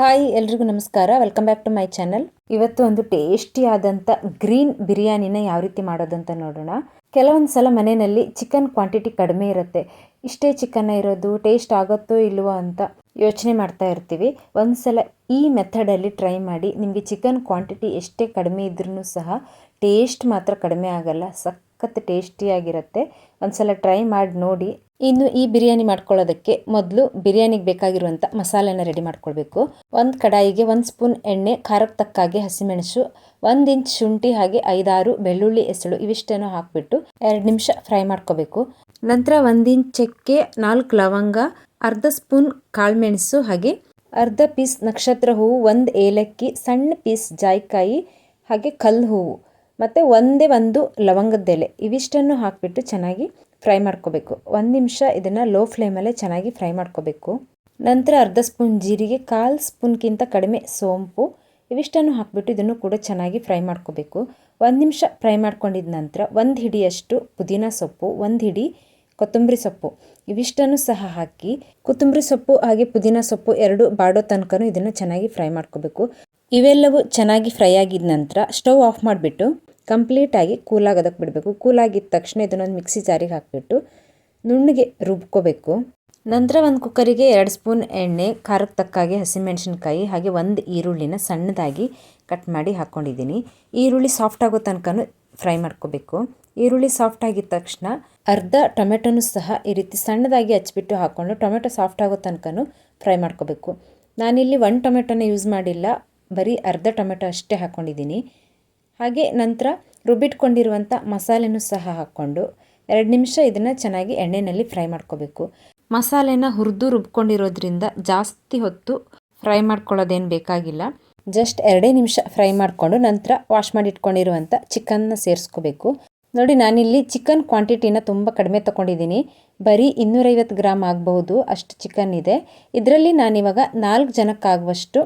Hi, ಎಲ್ರಿಗೂ ನಮಸ್ಕಾರ. Welcome back to my channel ಇವತ್ತು ಒಂದು ಟೇಸ್ಟಿ ಆದಂಥ ಗ್ರೀನ್ ಬಿರಿಯಾನಿನ ಯಾವ ರೀತಿ ಮಾಡೋದಂತ ನೋಡೋಣ. ಕೆಲವೊಂದು ಸಲ ಮನೆಯಲ್ಲಿ ಚಿಕನ್ ಕ್ವಾಂಟಿಟಿ ಕಡಿಮೆ ಇರುತ್ತೆ. ಇಷ್ಟೇ ಚಿಕನ್ ಇರೋದು ಟೇಸ್ಟ್ ಆಗುತ್ತೋ ಇಲ್ವೋ ಅಂತ ಯೋಚನೆ ಮಾಡ್ತಾ ಇರ್ತೀವಿ. ಒಂದು ಸಲ ಈ ಮೆಥಡಲ್ಲಿ ಟ್ರೈ ಮಾಡಿ ನಿಮಗೆ ಚಿಕನ್ ಕ್ವಾಂಟಿಟಿ ಎಷ್ಟೇ ಕಡಿಮೆ ಇದ್ರೂ ಸಹ ಟೇಸ್ಟ್ ಮಾತ್ರ ಕಡಿಮೆ ಆಗಲ್ಲ, ಸಖತ್ ಟೇಸ್ಟಿಯಾಗಿರುತ್ತೆ ಒಂದು ಸಲ ಟ್ರೈ ಮಾಡಿ ನೋಡಿ. ಇನ್ನು ಈ ಬಿರಿಯಾನಿ ಮಾಡ್ಕೊಳ್ಳೋದಕ್ಕೆ ಮೊದಲು ಬಿರಿಯಾನಿಗೆ ಬೇಕಾಗಿರುವಂಥ ಮಸಾಲೆನ ರೆಡಿ ಮಾಡ್ಕೊಳ್ಬೇಕು. ಒಂದು ಕಡಾಯಿಗೆ ಒಂದು ಸ್ಪೂನ್ ಎಣ್ಣೆ ಖಾರಕ್ಕೆ ತಕ್ಕಾಗೆ ಹಸಿಮೆಣಸು, ಒಂದು ಇಂಚ್ ಶುಂಠಿ ಹಾಗೆ ಐದಾರು ಬೆಳ್ಳುಳ್ಳಿ ಎಸಳು ಇವಿಷ್ಟನ್ನು ಹಾಕಿಬಿಟ್ಟು ಎರಡು ನಿಮಿಷ ಫ್ರೈ ಮಾಡ್ಕೋಬೇಕು. ನಂತರ ಒಂದು ಇಂಚ್ ಚಕ್ಕೆ, ನಾಲ್ಕು ಲವಂಗ, ಅರ್ಧ ಸ್ಪೂನ್ ಕಾಳುಮೆಣಸು ಹಾಗೆ ಅರ್ಧ ಪೀಸ್ ನಕ್ಷತ್ರ ಹೂವು, ಒಂದು ಏಲಕ್ಕಿ, ಸಣ್ಣ ಪೀಸ್ ಜಾಯಿಕಾಯಿ ಹಾಗೆ ಕಲ್ಲು ಹೂವು. ಮತ್ತು ಒಂದೇ ಒಂದು ಲವಂಗದ್ದೆಲೆ ಇವಿಷ್ಟನ್ನು ಹಾಕಿಬಿಟ್ಟು ಚೆನ್ನಾಗಿ ಫ್ರೈ ಮಾಡ್ಕೋಬೇಕು. ಒಂದು ನಿಮಿಷ ಇದನ್ನು ಲೋ ಫ್ಲೇಮಲ್ಲೇ ಚೆನ್ನಾಗಿ ಫ್ರೈ ಮಾಡ್ಕೋಬೇಕು. ನಂತರ ಅರ್ಧ ಸ್ಪೂನ್ ಜೀರಿಗೆ, ಕಾಲು ಸ್ಪೂನ್ಗಿಂತ ಕಡಿಮೆ ಸೋಂಪು. ಇವಿಷ್ಟನ್ನು ಹಾಕಿಬಿಟ್ಟು ಇದನ್ನು ಕೂಡ ಚೆನ್ನಾಗಿ ಫ್ರೈ ಮಾಡ್ಕೋಬೇಕು. ಒಂದು ನಿಮಿಷ ಫ್ರೈ ಮಾಡ್ಕೊಂಡಿದ ನಂತರ ಒಂದು ಹಿಡಿಯಷ್ಟು ಪುದೀನ ಸೊಪ್ಪು, ಒಂದು ಹಿಡಿ ಕೊತ್ತಂಬರಿ ಸೊಪ್ಪು. ಇವಿಷ್ಟನ್ನು ಸಹ ಹಾಕಿ ಕೊತ್ತಂಬರಿ ಸೊಪ್ಪು ಹಾಗೆ ಪುದೀನ ಸೊಪ್ಪು ಎರಡು ಬಾಡೋ ತನಕ ಇದನ್ನು ಚೆನ್ನಾಗಿ ಫ್ರೈ ಮಾಡ್ಕೋಬೇಕು. ಇವೆಲ್ಲವೂ ಚೆನ್ನಾಗಿ ಫ್ರೈ ಆಗಿದ ನಂತರ ಸ್ಟವ್ ಆಫ್ ಮಾಡಿಬಿಟ್ಟು ಕಂಪ್ಲೀಟಾಗಿ ಕೂಲಾಗೋದಕ್ಕೆ ಬಿಡಬೇಕು. ಕೂಲಾಗಿದ್ದ ತಕ್ಷಣ ಇದನ್ನೊಂದು ಮಿಕ್ಸಿ ಜಾರಿಗೆ ಹಾಕಿಬಿಟ್ಟು ನುಣ್ಣಗೆ ರುಬ್ಕೋಬೇಕು. ನಂತರ ಒಂದು ಕುಕ್ಕರಿಗೆ ಎರಡು ಸ್ಪೂನ್ ಎಣ್ಣೆ ಖಾರಕ್ಕೆ ತಕ್ಕಾಗೆ ಹಸಿಮೆಣಸಿನ್ಕಾಯಿ, ಹಾಗೆ ಒಂದು ಈರುಳ್ಳಿನ ಸಣ್ಣದಾಗಿ ಕಟ್ ಮಾಡಿ ಹಾಕ್ಕೊಂಡಿದ್ದೀನಿ ಈರುಳ್ಳಿ ಸಾಫ್ಟ್ ಆಗೋ ತನಕ ಫ್ರೈ ಮಾಡ್ಕೋಬೇಕು. ಈರುಳ್ಳಿ ಸಾಫ್ಟ್ ಆಗಿದ ತಕ್ಷಣ ಅರ್ಧ ಟೊಮೆಟೊನೂ ಸಹ ಈ ರೀತಿ ಸಣ್ಣದಾಗಿ ಹಚ್ಬಿಟ್ಟು ಹಾಕ್ಕೊಂಡು ಟೊಮೆಟೊ ಸಾಫ್ಟ್ ಆಗೋ ತನಕ ಫ್ರೈ ಮಾಡ್ಕೋಬೇಕು. ನಾನಿಲ್ಲಿ ಒಂದು ಟೊಮೆಟೊನ ಯೂಸ್ ಮಾಡಿಲ್ಲ. ಬರೀ ಅರ್ಧ ಟೊಮೆಟೊ ಅಷ್ಟೇ ಹಾಕ್ಕೊಂಡಿದ್ದೀನಿ ಹಾಗೆ ನಂತರ ರುಬ್ಬಿಟ್ಕೊಂಡಿರುವಂಥ ಮಸಾಲೆನೂ ಸಹ ಹಾಕ್ಕೊಂಡು ಎರಡು ನಿಮಿಷ ಇದನ್ನು ಚೆನ್ನಾಗಿ ಎಣ್ಣೆಯಲ್ಲಿ ಫ್ರೈ ಮಾಡ್ಕೋಬೇಕು. ಮಸಾಲೆನ ಹುರಿದು ರುಬ್ಕೊಂಡಿರೋದ್ರಿಂದ ಜಾಸ್ತಿ ಹೊತ್ತು ಫ್ರೈ ಮಾಡ್ಕೊಳ್ಳೋದೇನು ಬೇಕಾಗಿಲ್ಲ. ಜಸ್ಟ್ ಎರಡೇ ನಿಮಿಷ ಫ್ರೈ ಮಾಡಿಕೊಂಡು ನಂತರ ವಾಶ್ ಮಾಡಿ ಇಟ್ಕೊಂಡಿರುವಂಥ ಚಿಕನ್ನ ಸೇರಿಸ್ಕೋಬೇಕು. ನೋಡಿ ನಾನಿಲ್ಲಿ ಚಿಕನ್ ಕ್ವಾಂಟಿಟಿನ ತುಂಬ ಕಡಿಮೆ ತಗೊಂಡಿದ್ದೀನಿ. ಬರೀ ಇನ್ನೂರೈವತ್ತು ಗ್ರಾಮ್ ಆಗಬಹುದು ಅಷ್ಟು ಚಿಕನ್ ಇದೆ. ಇದರಲ್ಲಿ ನಾನಿವಾಗ ನಾಲ್ಕು ಜನಕ್ಕಾಗುವಷ್ಟು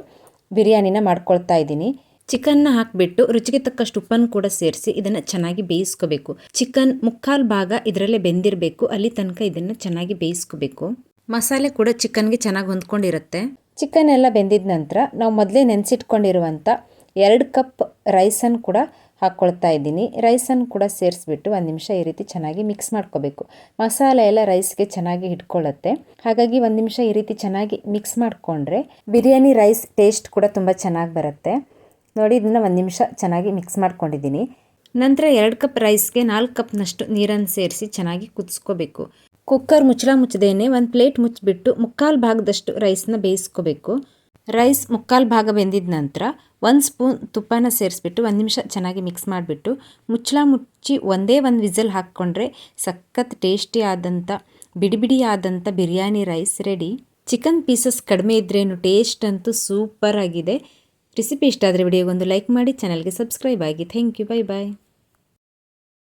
ಬಿರಿಯಾನಿನ ಮಾಡ್ಕೊಳ್ತಾ ಇದ್ದೀನಿ. ಚಿಕನ್ನ ಹಾಕಿಬಿಟ್ಟು ರುಚಿಗೆ ತಕ್ಕಷ್ಟು ಉಪ್ಪನ್ನು ಕೂಡ ಸೇರಿಸಿ ಇದನ್ನು ಚೆನ್ನಾಗಿ ಬೇಯಿಸ್ಕೋಬೇಕು. ಚಿಕನ್ ಮುಕ್ಕಾಲು ಭಾಗ ಇದರಲ್ಲೇ ಬೆಂದಿರಬೇಕು. ಅಲ್ಲಿ ತನಕ ಇದನ್ನು ಚೆನ್ನಾಗಿ ಬೇಯಿಸ್ಕೋಬೇಕು. ಮಸಾಲೆ ಕೂಡ ಚಿಕನ್ಗೆ ಚೆನ್ನಾಗಿ ಹೊಂದ್ಕೊಂಡಿರುತ್ತೆ. ಚಿಕನ್ ಎಲ್ಲ ಬೆಂದಿದ ನಂತರ ನಾವು ಮೊದಲೇ ನೆನೆಸಿಟ್ಕೊಂಡಿರುವಂಥ ಎರಡು ಕಪ್ ರೈಸನ್ನು ಕೂಡ ಹಾಕ್ಕೊಳ್ತಾ ಇದ್ದೀನಿ. ರೈಸನ್ನು ಕೂಡ ಸೇರಿಸ್ಬಿಟ್ಟು ಒಂದು ನಿಮಿಷ ಈ ರೀತಿ ಚೆನ್ನಾಗಿ ಮಿಕ್ಸ್ ಮಾಡ್ಕೋಬೇಕು. ಮಸಾಲೆ ಎಲ್ಲ ರೈಸ್ಗೆ ಚೆನ್ನಾಗಿ ಹಿಡ್ಕೊಳ್ಳುತ್ತೆ ಹಾಗಾಗಿ ಒಂದು ನಿಮಿಷ ಈ ರೀತಿ ಚೆನ್ನಾಗಿ ಮಿಕ್ಸ್ ಮಾಡಿಕೊಂಡ್ರೆ ಬಿರಿಯಾನಿ ರೈಸ್ ಟೇಸ್ಟ್ ಕೂಡ ತುಂಬ ಚೆನ್ನಾಗಿ ಬರುತ್ತೆ. ನೋಡಿ, ಇದನ್ನು ಒಂದು ನಿಮಿಷ ಚೆನ್ನಾಗಿ ಮಿಕ್ಸ್ ಮಾಡ್ಕೊಂಡಿದ್ದೀನಿ. ನಂತರ ಎರಡು ಕಪ್ ರೈಸ್ಗೆ ನಾಲ್ಕು ಕಪ್ನಷ್ಟು ನೀರನ್ನು ಸೇರಿಸಿ ಚೆನ್ನಾಗಿ ಕುದಿಸ್ಕೋಬೇಕು. ಕುಕ್ಕರ್ ಮುಚ್ಚಳ ಮುಚ್ಚದೇನೆ ಒಂದು ಪ್ಲೇಟ್ ಮುಚ್ಚಿಬಿಟ್ಟು ಮುಕ್ಕಾಲು ಭಾಗದಷ್ಟು ರೈಸ್ನ ಬೇಯಿಸ್ಕೋಬೇಕು. ರೈಸ್ ಮುಕ್ಕಾಲು ಭಾಗ ಬೆಂದಿದ ನಂತರ ಒಂದು ಸ್ಪೂನ್ ತುಪ್ಪನ ಸೇರಿಸ್ಬಿಟ್ಟು ಒಂದು ನಿಮಿಷ ಚೆನ್ನಾಗಿ ಮಿಕ್ಸ್ ಮಾಡಿಬಿಟ್ಟು ಮುಚ್ಚಳ ಮುಚ್ಚಿ ಒಂದೇ ಒಂದು ವಿಸಲ್ ಹಾಕ್ಕೊಂಡ್ರೆ ಸಖತ್ ಟೇಸ್ಟಿ ಆದಂಥ ಬಿಡಿ ಬಿಡಿ ಆದಂಥ biryani rice ready chicken pieces ಕಡಿಮೆ ಇದ್ರೇನು ಟೇಸ್ಟ್ ಅಂತೂ ಸೂಪರ್ ಆಗಿದೆ. ರೆಸಿಪಿ ಇಷ್ಟ ಆದರೆ ವಿಡಿಯೋಗೊಂದು ಲೈಕ್ ಮಾಡಿ ಚಾನಲ್ಗೆ ಸಬ್ಸ್ಕ್ರೈಬ್ ಆಗಿ. Thank you bye bye